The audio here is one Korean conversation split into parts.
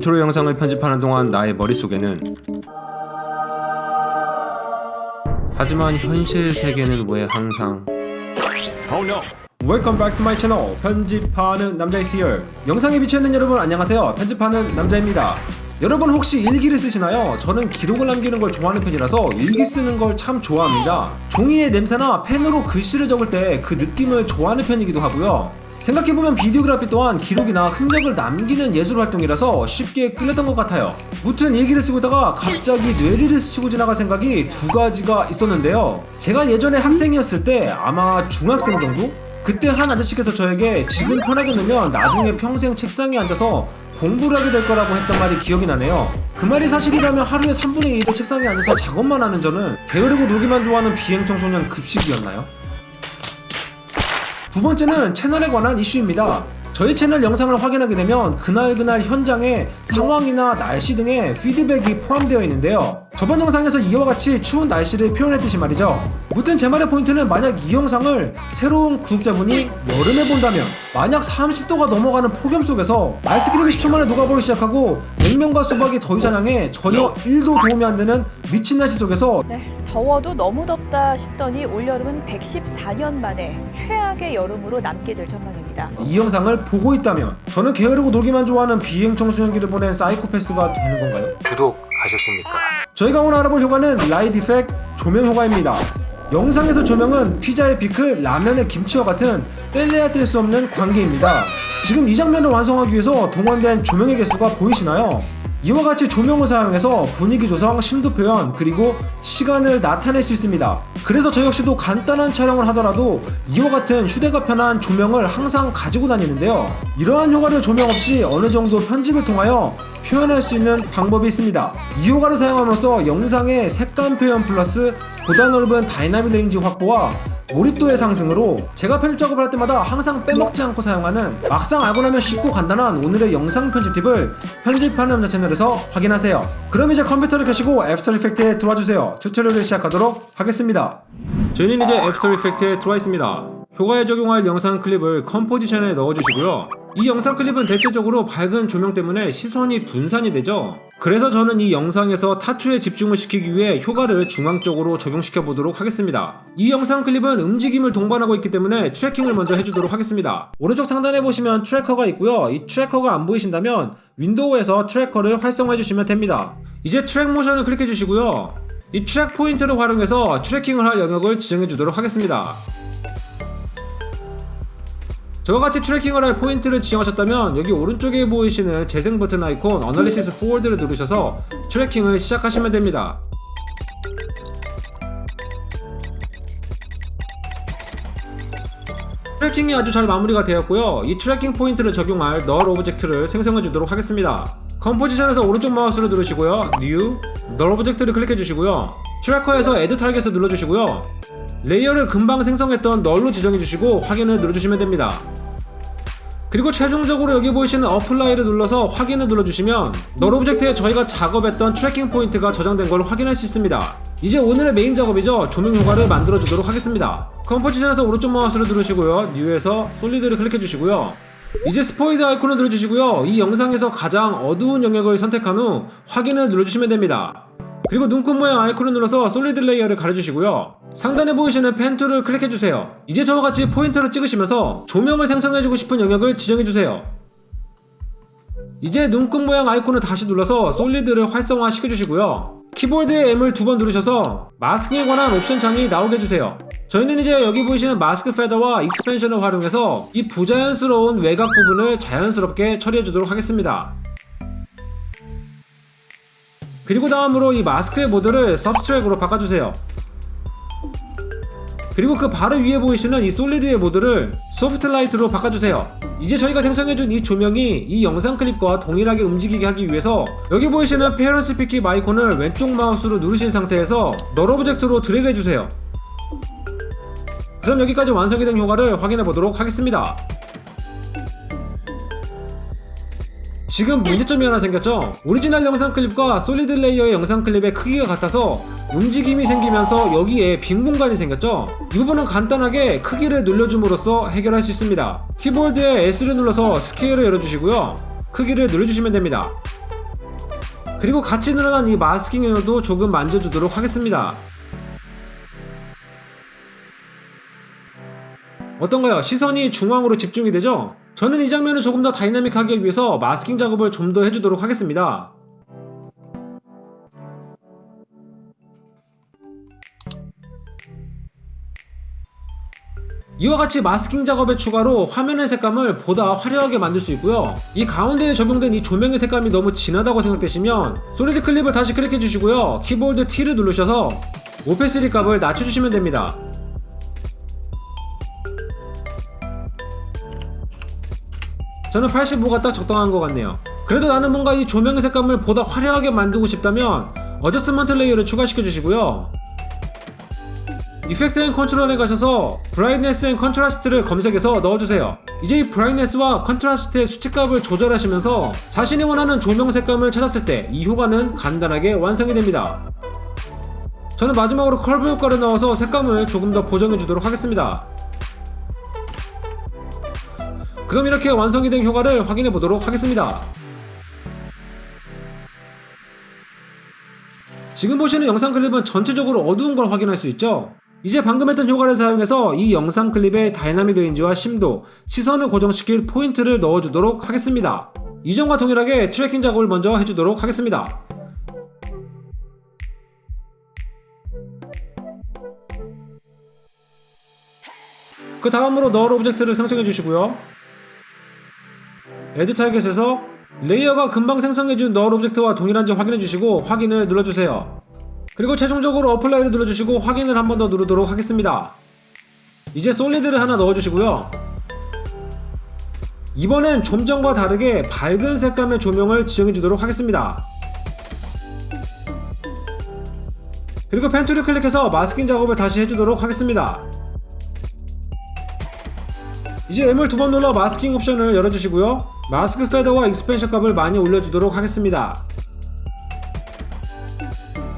인트로 영상을 편집하는 동안 나의 머릿속에는 하지만 현실 세계는 왜 항상 Oh no. Welcome back to my channel. 편집하는 남자의 시열. 영상에 비춰있는 여러분 안녕하세요. 편집하는 남자입니다. 여러분 혹시 일기를 쓰시나요? 저는 기록을 남기는 걸 좋아하는 편이라서 일기 쓰는 걸 참 좋아합니다. 종이의 냄새나 펜으로 글씨를 적을 때 그 느낌을 좋아하는 편이기도 하고요 생각해보면 비디오 그래피 또한 기록이나 흔적을 남기는 예술 활동이라서 쉽게 끌렸던 것 같아요. 무튼 일기를 쓰고 있다가 갑자기 뇌리를 스치고 지나갈 생각이 두 가지가 있었는데요. 제가 예전에 학생이었을 때 아마 중학생 정도? 그때 한 아저씨께서 저에게 지금 편하게 놀면 나중에 평생 책상에 앉아서 공부를 하게 될 거라고 했던 말이 기억이 나네요. 그 말이 사실이라면 하루에 3분의 1도 책상에 앉아서 작업만 하는 저는 게으르고 놀기만 좋아하는 비행 청소년 급식이었나요? 두 번째는 채널에 관한 이슈입니다. 저희 채널 영상을 확인하게 되면 그날그날 현장의 상황이나 날씨 등의 피드백이 포함되어 있는데요. 저번 영상에서 이와 같이 추운 날씨를 표현했듯이 말이죠. 무튼 제 말의 포인트는 만약 이 영상을 새로운 구독자분이 여름에 본다면 만약 30도가 넘어가는 폭염 속에서 아이스크림이 10초 만에 녹아버리기 시작하고 냉면과 수박이 더위 사냥에 전혀 1도 도움이 안 되는 미친 날씨 속에서 네, 더워도 너무 덥다 싶더니 올여름은 114년 만에 최악의 여름으로 남게 될 전망입니다. 이 영상을 보고 있다면 저는 게으르고 놀기만 좋아하는 비행 청소년기를 보낸 사이코패스가 되는 건가요? 구독하셨습니까? 저희가 오늘 알아볼 효과는 라이트 이펙트 조명 효과입니다. 영상에서 조명은 피자의 피클, 라면의 김치와 같은 뗄래야 뗄 수 없는 관계입니다. 지금 이 장면을 완성하기 위해서 동원된 조명의 개수가 보이시나요? 이와 같이 조명을 사용해서 분위기 조성, 심도 표현, 그리고 시간을 나타낼 수 있습니다. 그래서 저 역시도 간단한 촬영을 하더라도 이와 같은 휴대가 편한 조명을 항상 가지고 다니는데요. 이러한 효과를 조명 없이 어느 정도 편집을 통하여 표현할 수 있는 방법이 있습니다. 이 효과를 사용함으로써 영상의 색감 표현 플러스 보다 넓은 다이나믹 레인지 확보와 몰입도의 상승으로 제가 편집 작업을 할 때마다 항상 빼먹지 않고 사용하는 막상 알고 나면 쉽고 간단한 오늘의 영상 편집 팁을 편집하는 남자 채널에서 확인하세요. 그럼 이제 컴퓨터를 켜시고 애프터 이펙트에 들어와 주세요. 튜토리얼을 시작하도록 하겠습니다. 저희는 이제 애프터 이펙트에 들어와 있습니다. 효과에 적용할 영상 클립을 컴포지션에 넣어주시고요. 이 영상 클립은 대체적으로 밝은 조명 때문에 시선이 분산이 되죠. 그래서 저는 이 영상에서 타투에 집중을 시키기 위해 효과를 중앙 쪽으로 적용시켜 보도록 하겠습니다. 이 영상 클립은 움직임을 동반하고 있기 때문에 트래킹을 먼저 해주도록 하겠습니다. 오른쪽 상단에 보시면 트래커가 있고요. 이 트래커가 안 보이신다면 윈도우에서 트래커를 활성화해 주시면 됩니다. 이제 트랙 모션을 클릭해 주시고요. 이 트랙 포인트를 활용해서 트래킹을 할 영역을 지정해 주도록 하겠습니다. 저와 같이 트래킹을 할 포인트를 지정하셨다면 여기 오른쪽에 보이시는 재생 버튼 아이콘 어널리시스 포워드를 누르셔서 트래킹을 시작하시면 됩니다. 트래킹이 아주 잘 마무리가 되었고요. 이 트래킹 포인트를 적용할 널 오브젝트를 생성해 주도록 하겠습니다. 컴포지션에서 오른쪽 마우스를 누르시고요. New, 널 오브젝트를 클릭해 주시고요. 트래커에서 Add 타겟을 눌러 주시고요. 레이어를 금방 생성했던 널로 지정해 주시고 확인을 눌러 주시면 됩니다. 그리고 최종적으로 여기 보이시는 어플라이를 눌러서 확인을 눌러주시면 널 오브젝트에 저희가 작업했던 트래킹 포인트가 저장된 걸 확인할 수 있습니다. 이제 오늘의 메인 작업이죠. 조명 효과를 만들어 주도록 하겠습니다. 컴포지션에서 오른쪽 마우스를 누르시고요. 뉴에서 솔리드를 클릭해 주시고요. 이제 스포이드 아이콘을 누르주시고요. 이 영상에서 가장 어두운 영역을 선택한 후 확인을 눌러주시면 됩니다. 그리고 눈금 모양 아이콘을 눌러서 솔리드 레이어를 가려주시고요. 상단에 보이시는 펜 툴을 클릭해주세요. 이제 저와 같이 포인터를 찍으시면서 조명을 생성해주고 싶은 영역을 지정해주세요. 이제 눈금 모양 아이콘을 다시 눌러서 솔리드를 활성화 시켜주시고요. 키보드의 M을 두 번 누르셔서 마스크에 관한 옵션 창이 나오게 해주세요. 저희는 이제 여기 보이시는 마스크 페더와 익스펜션을 활용해서 이 부자연스러운 외곽 부분을 자연스럽게 처리해주도록 하겠습니다. 그리고 다음으로 이 마스크의 모드를 서브스트랙으로 바꿔주세요. 그리고 그 바로 위에 보이시는 이 솔리드의 모드를 소프트 라이트로 바꿔주세요. 이제 저희가 생성해준 이 조명이 이 영상 클립과 동일하게 움직이게 하기 위해서 여기 보이시는 페어런스 피키 아이콘을 왼쪽 마우스로 누르신 상태에서 널 오브젝트로 드래그 해주세요. 그럼 여기까지 완성이 된 효과를 확인해 보도록 하겠습니다. 지금 문제점이 하나 생겼죠? 오리지널 영상 클립과 솔리드 레이어의 영상 클립의 크기가 같아서 움직임이 생기면서 여기에 빈 공간이 생겼죠? 이 부분은 간단하게 크기를 늘려줌으로써 해결할 수 있습니다. 키보드에 S를 눌러서 스케일을 열어주시고요. 크기를 늘려주시면 됩니다. 그리고 같이 늘어난 이 마스킹 에너도 조금 만져주도록 하겠습니다. 어떤가요? 시선이 중앙으로 집중이 되죠? 저는 이 장면을 조금 더 다이나믹하게 위해서 마스킹 작업을 좀 더 해주도록 하겠습니다. 이와 같이 마스킹 작업의 추가로 화면의 색감을 보다 화려하게 만들 수 있고요. 이 가운데에 적용된 이 조명의 색감이 너무 진하다고 생각되시면 솔리드 클립을 다시 클릭해 주시고요. 키보드 T를 누르셔서 오페스리 값을 낮춰주시면 됩니다. 저는 85가 딱 적당한 것 같네요. 그래도 나는 뭔가 이 조명의 색감을 보다 화려하게 만들고 싶다면 어저스먼트 레이어를 추가시켜 주시고요. 이펙트 앤 컨트롤에 가셔서 브라이트네스 앤 컨트라스트를 검색해서 넣어주세요. 이제 이 브라이트네스와 컨트라스트의 수치값을 조절하시면서 자신이 원하는 조명 색감을 찾았을 때 이 효과는 간단하게 완성이 됩니다. 저는 마지막으로 컬브 효과를 넣어서 색감을 조금 더 보정해 주도록 하겠습니다. 그럼 이렇게 완성이 된 효과를 확인해 보도록 하겠습니다. 지금 보시는 영상 클립은 전체적으로 어두운 걸 확인할 수 있죠? 이제 방금 했던 효과를 사용해서 이 영상 클립의 다이나믹 레인지와 심도, 시선을 고정시킬 포인트를 넣어주도록 하겠습니다. 이전과 동일하게 트래킹 작업을 먼저 해주도록 하겠습니다. 그 다음으로 널 오브젝트를 생성해 주시고요. 에드 타겟에서 레이어가 금방 생성해준 널 오브젝트와 동일한지 확인해 주시고 확인을 눌러주세요. 그리고 최종적으로 어플라이를 눌러주시고 확인을 한 번 더 누르도록 하겠습니다. 이제 솔리드를 하나 넣어주시고요. 이번엔 좀 전과 다르게 밝은 색감의 조명을 지정해 주도록 하겠습니다. 그리고 펜툴을 클릭해서 마스킹 작업을 다시 해주도록 하겠습니다. 이제 M을 두 번 눌러 마스킹 옵션을 열어주시고요. 마스크 패드와 익스펜션 값을 많이 올려주도록 하겠습니다.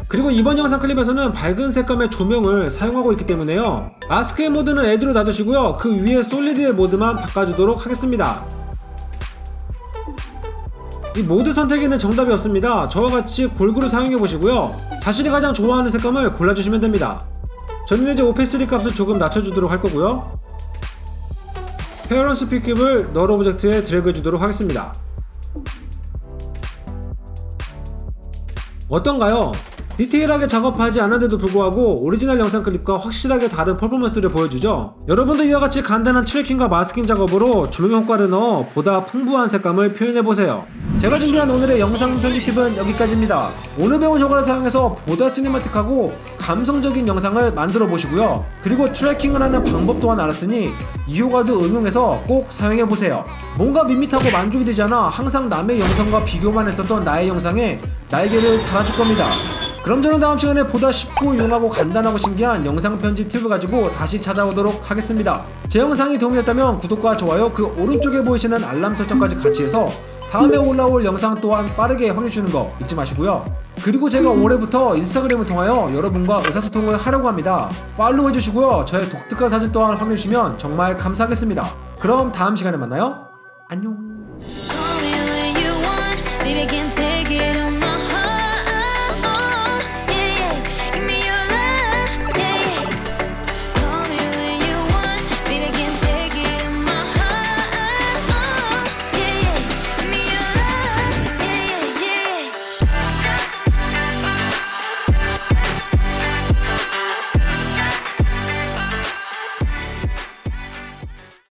그리고 이번 영상 클립에서는 밝은 색감의 조명을 사용하고 있기 때문에요. 마스크의 모드는 애드로 놔두시고요. 그 위에 솔리드의 모드만 바꿔주도록 하겠습니다. 이 모드 선택에는 정답이 없습니다. 저와 같이 골고루 사용해 보시고요. 자신이 가장 좋아하는 색감을 골라주시면 됩니다. 저는 이제 오페스리 값을 조금 낮춰주도록 할 거고요. 페어런스 픽급을 널 오브젝트에 드래그 주도록 하겠습니다. 어떤가요? 디테일하게 작업하지 않았는데도 불구하고 오리지널 영상 클립과 확실하게 다른 퍼포먼스를 보여주죠? 여러분도 이와 같이 간단한 트래킹과 마스킹 작업으로 조명 효과를 넣어 보다 풍부한 색감을 표현해보세요. 제가 준비한 오늘의 영상 편집 팁은 여기까지입니다. 오늘 배운 효과를 사용해서 보다 시네마틱하고 감성적인 영상을 만들어 보시고요. 그리고 트래킹을 하는 방법 또한 알았으니 이 효과도 응용해서 꼭 사용해 보세요. 뭔가 밋밋하고 만족이 되지 않아 항상 남의 영상과 비교만 했었던 나의 영상에 날개를 달아줄 겁니다. 그럼 저는 다음 시간에 보다 쉽고 유용하고 간단하고 신기한 영상 편집 팁을 가지고 다시 찾아오도록 하겠습니다. 제 영상이 도움이 됐다면 구독과 좋아요 그 오른쪽에 보이시는 알람 설정까지 같이 해서 다음에 올라올 영상 또한 빠르게 확인해 주는 거 잊지 마시고요. 그리고 제가 올해부터 인스타그램을 통하여 여러분과 의사소통을 하려고 합니다. 팔로우 해주시고요. 저의 독특한 사진 또한 확인해 주시면 정말 감사하겠습니다. 그럼 다음 시간에 만나요. 안녕.